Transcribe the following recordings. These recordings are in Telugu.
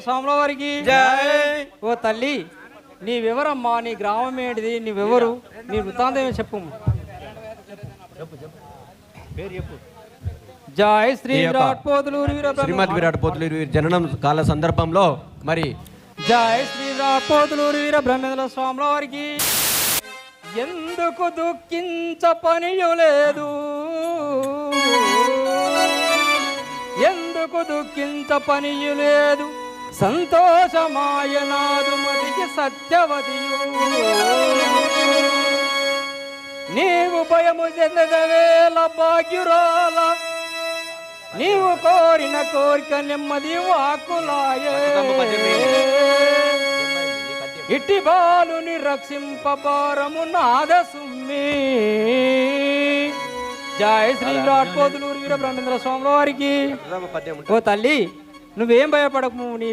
స్వాముల వారికి ఓ తల్లి నీ వివరమ్మా నీ గ్రామం ఏంటిది నీవెవరు నీ వృత్తాంతం ఏమి చెప్పు. జయ శ్రీ విరాట్ పోతులు వీర శ్రీమద్ విరాట్ పోతులు జననం కాల సందర్భంలో మరి జయ శ్రీ విరాట్ పోతులు వీర బ్రహ్మేంద్ర స్వాముల వారికి ఎందుకు దుఃఖించ పనియు లేదు? ఎందుకు దుఃఖించ పనియు లేదు? సంతోషమాయనాదు మదికి సత్యవతియు. నీవు భయము చెందవేల భాగ్యురాల నీవు కోరిన కోరిక నెమ్మది వాకులాయే. ఇట్టి బాలుని రక్షింపబారము నాద సుమ్మి. జయ శ్రీ విరాట్ కోతులూరు వీర బ్రహ్మేంద్ర స్వాముల వారికి. ఓ తల్లి నువ్వేం భయపడకు నీ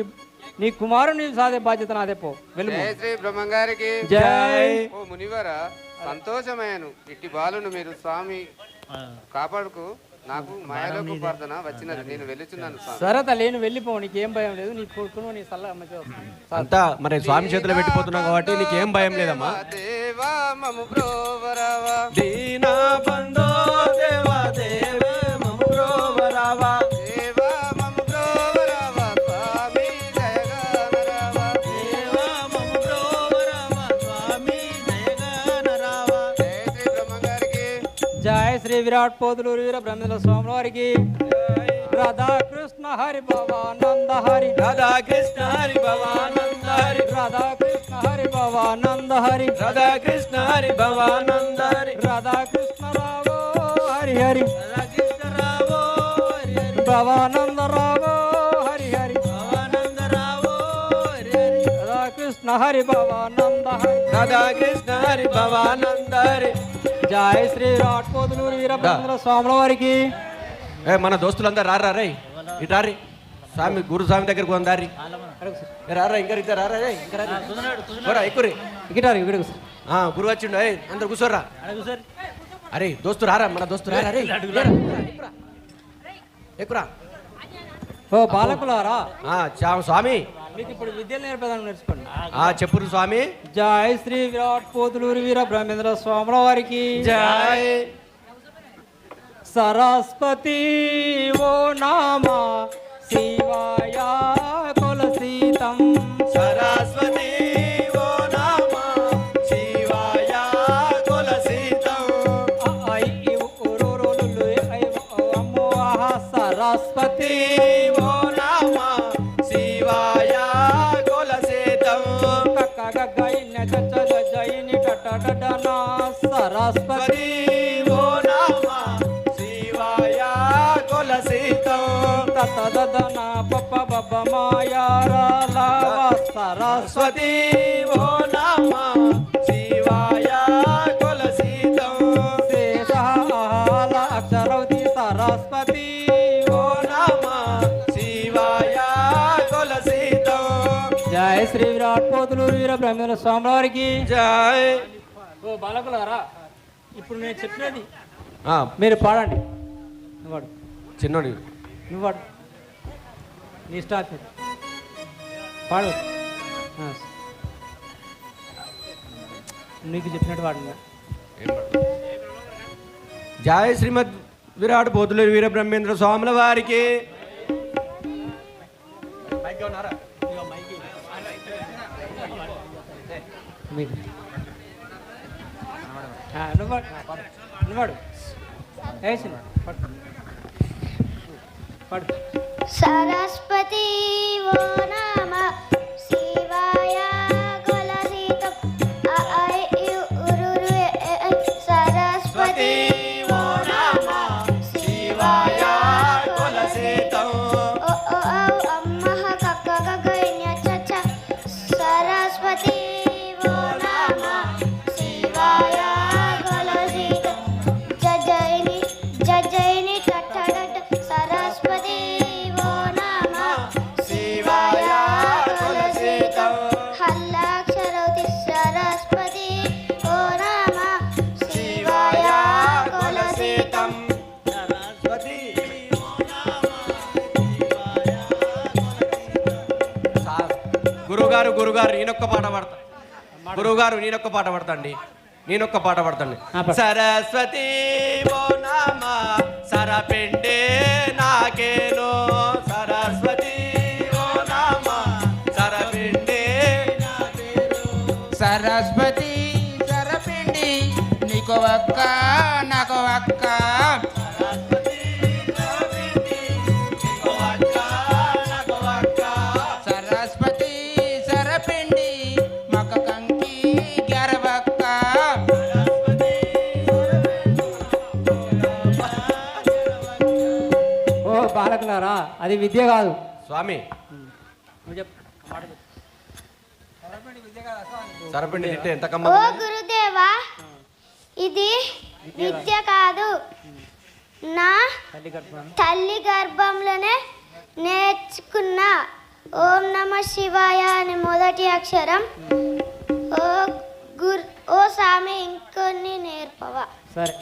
నీ కుమారుని సాధే బాధ్యత నాదే పో. శ్రీ బ్రహ్మంగారికి. జై. ఓ మునివర సంతోషమయ్యను. ఇట్టి బాలును మీరు స్వామి కాపాడుకు. నాకు మాయలోక ప్రార్థన వచ్చినది. నేను వెళ్ళుచున్నాను స్వామి. సరే తల్లి నువ్వు వెళ్ళిపో నీకేం భయం లేదు. నీ కొడుకును నీ సల్ల. అంతా మరి స్వామి చేతిలో పెట్టిపోతున్నాం కాబట్టి నీకేం భయం లేదమ్మా. దేవా మము బ్రోవరవా. దీనా బంధో దేవా దేవే. జయ శ్రీ విరాట్ పోతులూరు వీర బ్రహ్మేంద్ర స్వాముల వారికి. రాధాకృష్ణ హరి భవానంద హరి. రాధాకృష్ణ హరి భవానంద హరి. రాధాకృష్ణ హరి భవానంద హరి. రాధాకృష్ణ హరి భవానంద హరి. రాధాకృష్ణ రావో హరి హరి. రాధాకృష్ణ రావో హరి హరి. భవానంద రావో హరి హరి. భవానంద రావో హరి హరి. రాధాకృష్ణ హరి భవానంద హరి. రాధాకృష్ణ హరి భవానంద హరి. జయ శ్రీ విరాట్ పోతులూరు వీర బ్రహ్మేంద్ర స్వాముల వారికి. ఏ మన దోస్తులందరూ రారా రే? ఇటు రారి. స్వామి గురు స్వామి దగ్గరికి పోదాం దారి. ఏ రారా ఇంకా ఇద్దరు రారా రే? ఇంకా ఇగిడు ఆ గురు వచ్చిండు. ఏ అందరు కూర్చోరా అరే దోస్తు రారా మన దోస్తు రారా రే? ఎక్కురా, ఓ బాలకులారా? ఆ, చా- స్వామి. మీకు ఇప్పుడు విద్యలు నేర్పేదాన్ని నేర్చుకోండి. ఆ చెప్పురు స్వామి. జై శ్రీ విరాట్ పోతులూరు వీర బ్రహ్మేంద్ర స్వాముల వారికి. జై. సరస్వతి ఓ నామా శివాయ. సరస్వతి ఓ నామ శివాయ కులసితం. శేషాల అక్షరవతి సరస్వతి ఓ నామ శివాయ కులసితం. జయ శ్రీ విరాట్ పోతులు వీర బ్రహ్మేంద్ర స్వామి వారికి. జై. ఓ బాలకులారా ఇప్పుడు నేను చెప్పినది ఆ, మీరు పాడండి. నువ్వు పాడు చిన్నోడి నువ్వు పాడు నీ స్టార్ట్ చేయి. పాడు. నీకు చెప్పినట్టు ఇంకా. జయ శ్రీమద్ విరాట్ పోతులు వీర బ్రహ్మేంద్ర స్వాముల వారికి. సరస్వతి ఓ నమ. గురుగారు గురుగారు నేనొక్క పాట పాడతా. గురుగారు నేనొక్క పాట పాడతాండి. నేనొక్క పాట పాడతాండి. సరస్వతి ఓ నామ సరపిండే నాకేను బాలకులారా అది విద్య కాదు. స్వామి. సరపిండి తింటే ఎంత ఓ గురుదేవా ఇది విద్య కాదు. నా తల్లి గర్భంలోనే నేర్చుకున్న. ఓం నమ శివాయ అని మొదటి అక్షరం. ఓ గుర్ ఓ స్వామి ఇంకొన్ని నేర్పవా? సరే.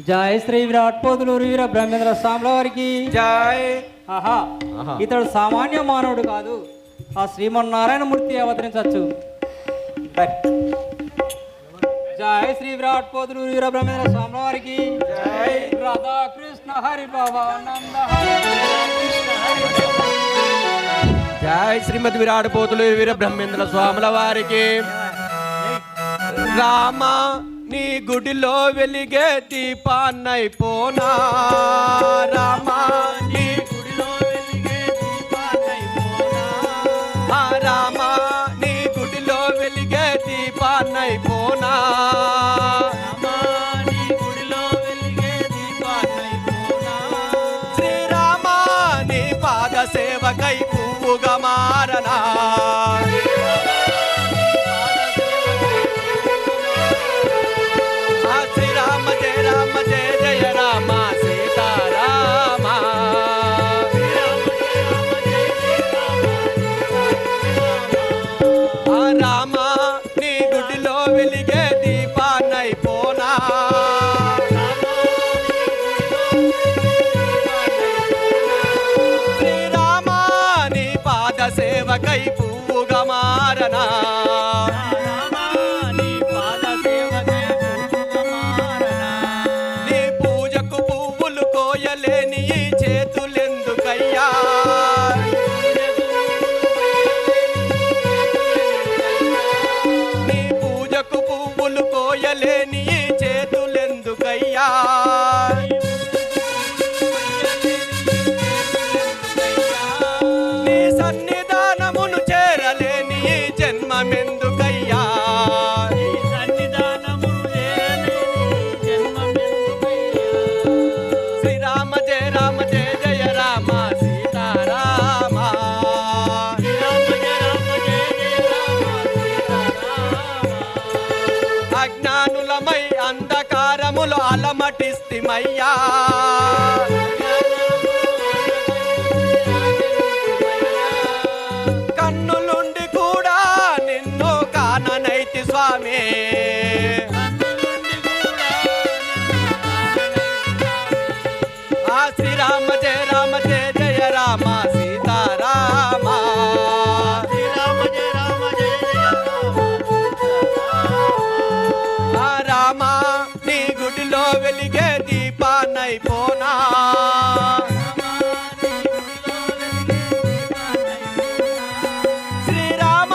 జయ శ్రీ విరాట్ పోతులు వీర బ్రహ్మేంద్ర స్వాముల వారికి. జై. ఆహా. ఇతడు సామాన్య మానవుడు కాదు. ఆ శ్రీమన్నారాయణమూర్తి అవతరించవచ్చు జయ శ్రీ విరాట్ పోతులు వీర బ్రహ్మేంద్ర స్వాముల వారికి. జై. రాధాకృష్ణ హరి భవానంద జయ శ్రీమద్ విరాట్ పోతులు వీర బ్రహ్మేంద్ర స్వాముల వారికి. రామ నీ గుడిలో వెలిగే దీపాన్నైపోనా రామా? నీ 咪呀、దీపానైపోనా శ్రీరామ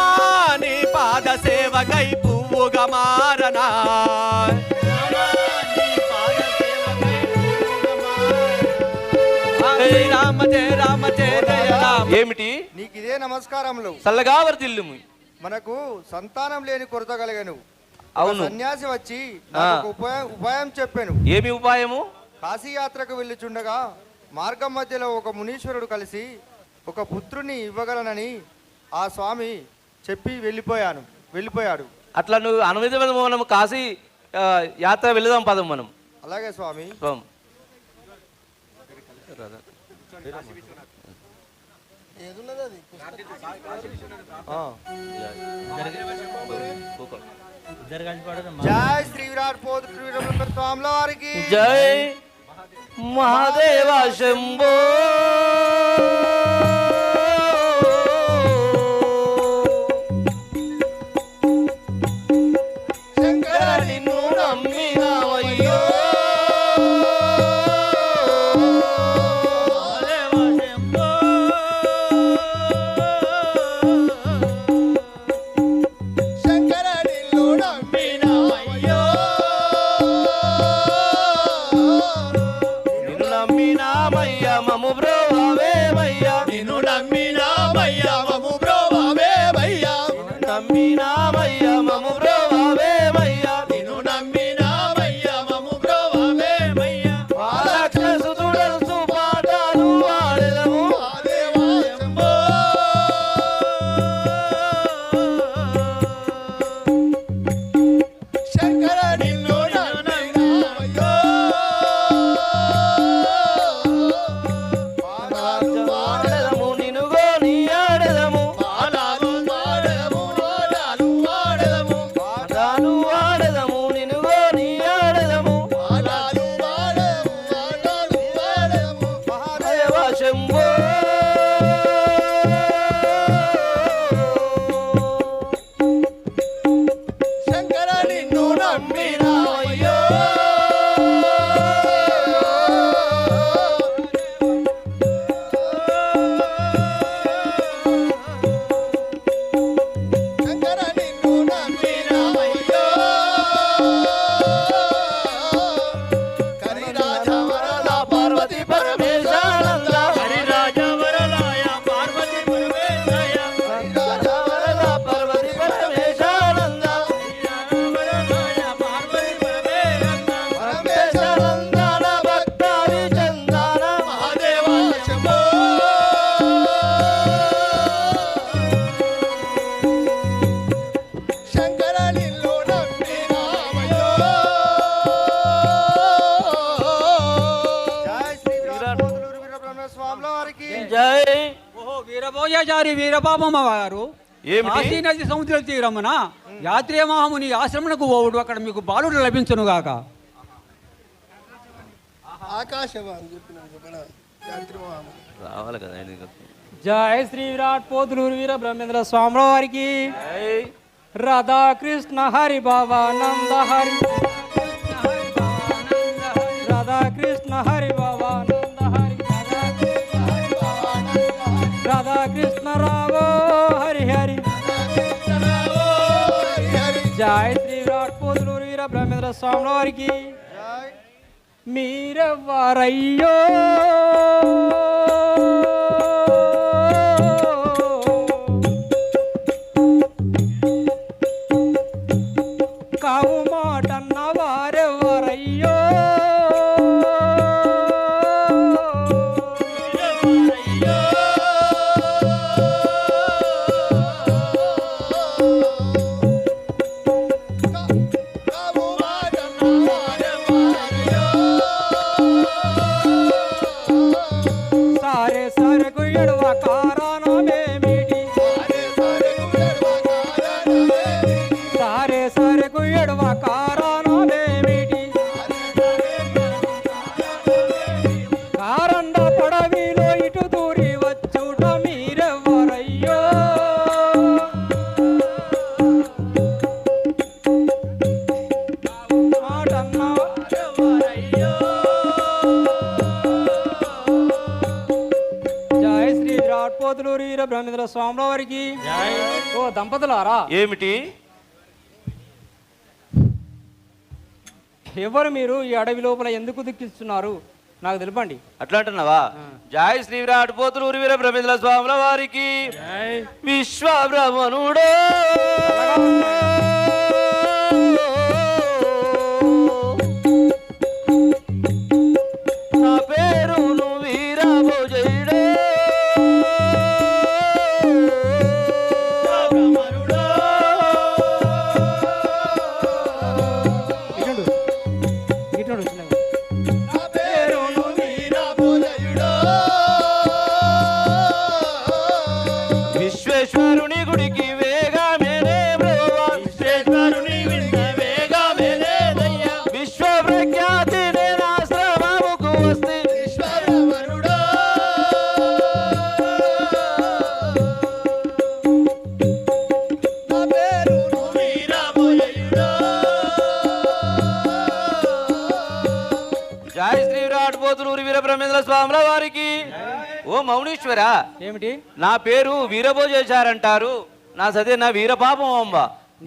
నీ పాద సేవకై పువ్వుగా మారనా? ఆ శ్రీరామ జయ రామ జయ జయ రామ. ఏమిటి? నీకు ఇదే నమస్కారములు. చల్లగా వర్దిల్లుము మనకు సంతానం లేని కొరత కలిగను. అవును. సన్యాసి వచ్చి నాకు ఒక ఉపాయం ఉపాయం చెప్పాను. ఏమి ఉపాయము? కాశీయాత్రకు వెళ్ళుచుండగా మార్గం మధ్యలో ఒక మునీశ్వరుడు కలిసి ఒక పుత్రుని ఇవ్వగలనని ఆ స్వామి చెప్పి వెళ్ళిపోయాను వెళ్ళిపోయాడు. అట్లా నువ్వు అనుమతి మనం కాశీ యాత్ర వెళదాం పదం మనం. అలాగే స్వామి. జై శ్రీ విరాట్ పోతు స్వాముల వారికి జై महादेवा शंभो వీరభోజాచారి వీరబాబమ్మ గారు ఏమిటి? కాశీ నది సముద్ర తీరమున యాత్రే మహాముని ఆశ్రమణకు పోవుడు. అక్కడ మీకు బాలుడు లభించును గాక రావాలి కదా ఆయన ఇంకా. జై శ్రీ విరాట్ పోతులూరు వీర బ్రహ్మేంద్ర స్వాముల వారికి. రాధాకృష్ణ హరి బాబానంద హరి. రాధాకృష్ణ హరి బాబానంద జై శ్రీ విరాట్ పోతులూరు వీర బ్రహ్మేంద్ర స్వాముల వారికి మీరెవ్వరయ్యో. దంపతులారా? ఏమిటి? ఎవరు మీరు ఈ అడవి లోపల ఎందుకు దుఃఖిస్తున్నారు నాకు తెలుపండి. అట్లా అంటున్నావా జై శ్రీ విరాట్ పోతులూరి వీర బ్రహ్మేంద్ర స్వాముల వారికి. విశ్వబ్రహ్మణుడో. నా ఓ మౌనీశ్వరా ఏమిటి? నా పేరు వీరభోజేశారంటారు. నా సదే నా వీరపాపం అంబ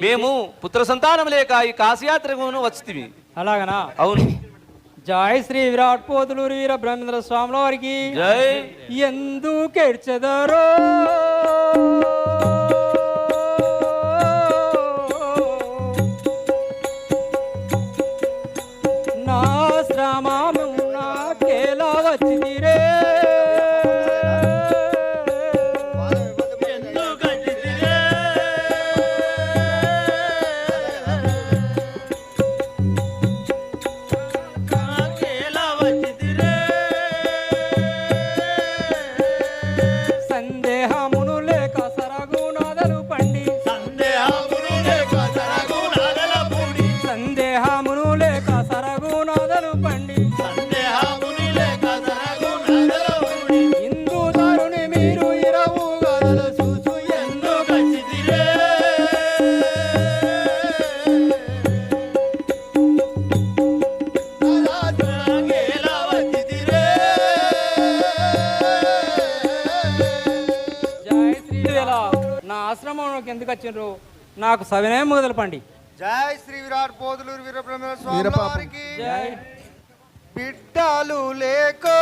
మేము పుత్ర సంతానం లేక ఈ కాశయాత్రకు వచ్చితివి అలాగనా? అవును. జయ శ్రీ విరాట్ పోతులూరు వీర బ్రహ్మేంద్ర స్వాముల వారికి జై ఎందుకెడ్చెదరో నాకు సవినయం మొదలుపండి. జై శ్రీ విరాట్ పోదులూరు వీరబ్రహ్మ స్వామి వారికి జై. బిడ్డలు లేకో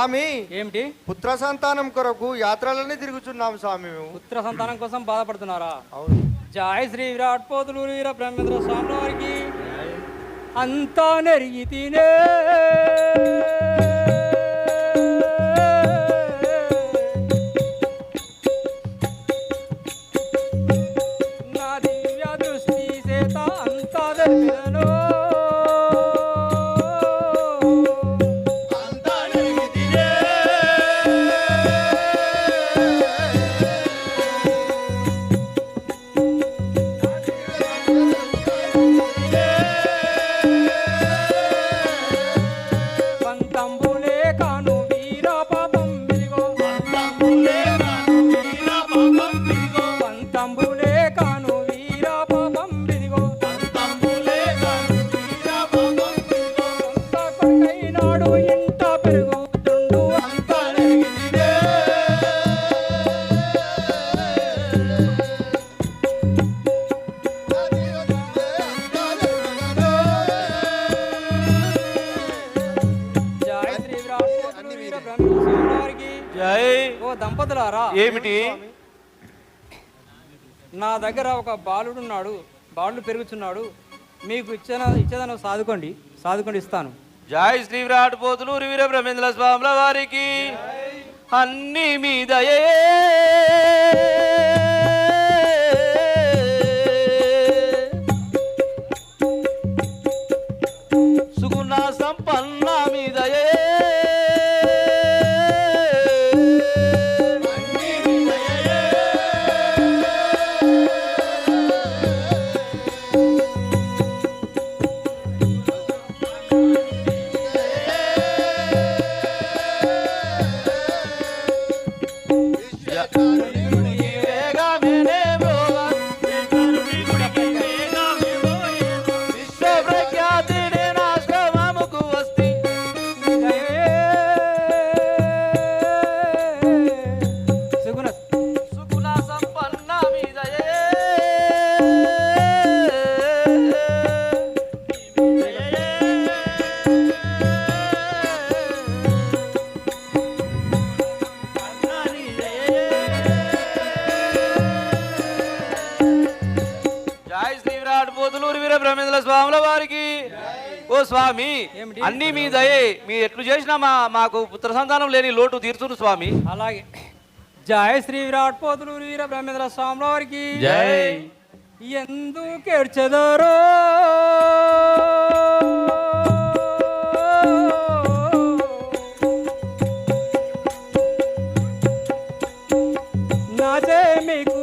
స్వామి. ఏమిటి? పుత్ర సంతానం కొరకు యాత్రలన్నీ తిరుగుతున్నాం స్వామి పుత్ర సంతానం కోసం బాధపడుతున్నారా? అవును. జయ శ్రీ విరాట్ పోతులూరు వీర బ్రహ్మేంద్ర స్వామి వారికి. అంతా నెరిగి తినే. ఏమిటి? నా దగ్గర ఒక బాలుడున్నాడు బాలుడు పెరుగుతున్నాడు మీకు ఇచ్చిన ఇచ్చేదను సాదుకోండి సాదుకోండి ఇస్తాను. జై శ్రీ విరాట్ పోతులూరి వీర బ్రహ్మేంద్ర స్వాముల వారికి. అన్ని మీదయే సుగుణ సంపన్న మీదయే వేగమేనే అన్ని మీ దయే మీ ఎట్లు చేసినా మా మాకు పుత్ర సంతానం లేని లోటు తీర్చును స్వామి. అలాగే. జయ శ్రీ విరాట్ పోతులూరు వీర బ్రహ్మేంద్ర స్వాముల వారికి. జై. ఎందుకు ఏడ్చెదరో నాదే మీకు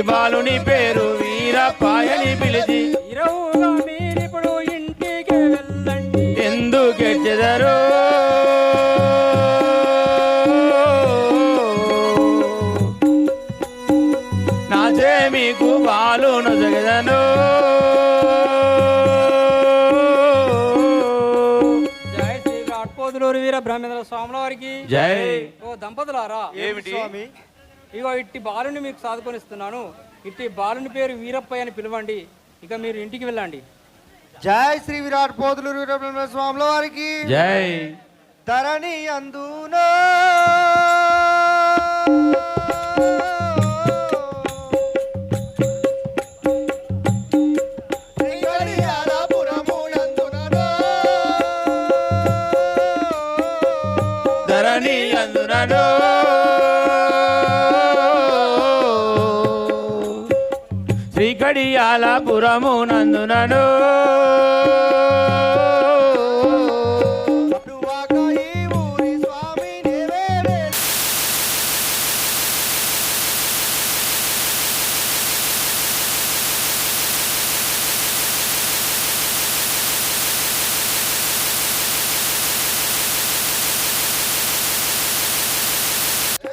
బాలుని పేరు వీరప్పాయని పిలిచి. ఇరవుగా మీరిప్పుడు ఇంటికి వెళ్ళండి. ఎందుకెచ్చదరో నాచే మీకు బాలు నొసగదను? జై శ్రీ రాట్పోదులూరు వీర బ్రహ్మేంద్ర స్వాముల వారికి. జై. ఓ దంపతులారా. ఏమిటి? స్వామి ఇగో ఇట్టి బాలుని మీకు సాదుకొనిస్తున్నాను. ఇట్టి బాలుని పేరు వీరప్పయ్య అని పిలవండి. ఇక మీరు ఇంటికి వెళ్ళండి. జై శ్రీ విరాట్ వీరబ్రహ్మ స్వాముల వారికి. జై. ధరణి అందునో ధరణి అందునను శ్రీకడియాల పురము నందునను అటువాక ఈ ఊరి స్వామి నేవేరే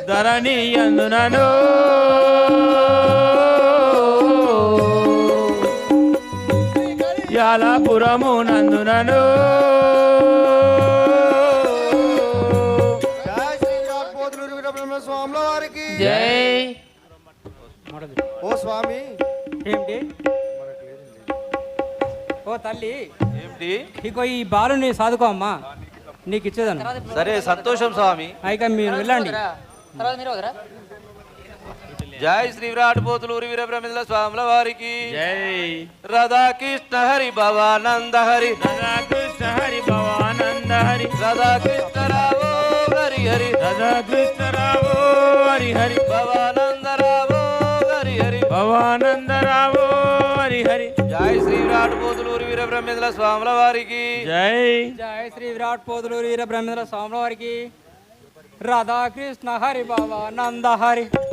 ధరణి అందునను యాలపురము నందునను జై శ్రీ విరాట్ పోతులూరు వీరబ్రహ్మ స్వాముల వారికి. జై. ఓ స్వామి. ఏమిటి? ఓ తల్లి. ఏమిటి? ఇగో ఈ బాలుని సాదుకో అమ్మా. నీకు ఇచ్చేదాను. సరే సంతోషం స్వామి. ఇక మీరు వెళ్ళండి. జై శ్రీ విరాట్ పోతులూరి వీర బ్రహ్మేంద్ర స్వాముల వారికి. జై రాధాకృష్ణ హరి భవానంద హరి. రాధాకృష్ణ హరి భవానంద హరి. రాధాకృష్ణ రావో హరి హరి. రాధాకృష్ణ రావు హరి హరి. భవానంద రావో హరి హరి. భవానంద రావు హరి హరి. జై శ్రీ విరాట్ పోతులూరి వీర బ్రహ్మేంద్ర స్వాముల వారికి. జై. జయ శ్రీ విరాట్ పోదులూరు వీర బ్రహ్మేంద్ర స్వాముల వారికి. రాధాకృష్ణ హరి.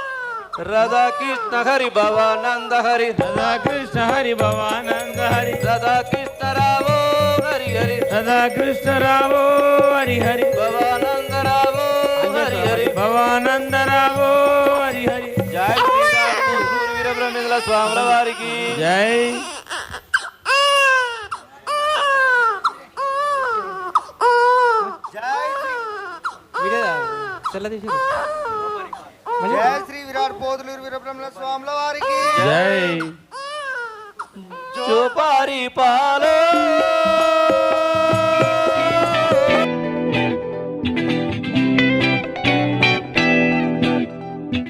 రాధా కృష్ణ హరి భవానంద హరి సదా కృష్ణ హరి భవానంద హరి రాధా కృష్ణ రావో హరి హరి సదా కృష్ణ రావో హరి హరి భవానంద రావో హరి హరి భవానంద రావో హరి హరి జై శ్రీరామ వీరబ్రహ్మేంద్ర స్వాముల వారికి జై వీడే తెల్ల తీసి జయ శ్రీ విరాట్ పోతులూరు వీరబ్రహ్మణ స్వాముల వారికి. జై. చూపారి పాలో.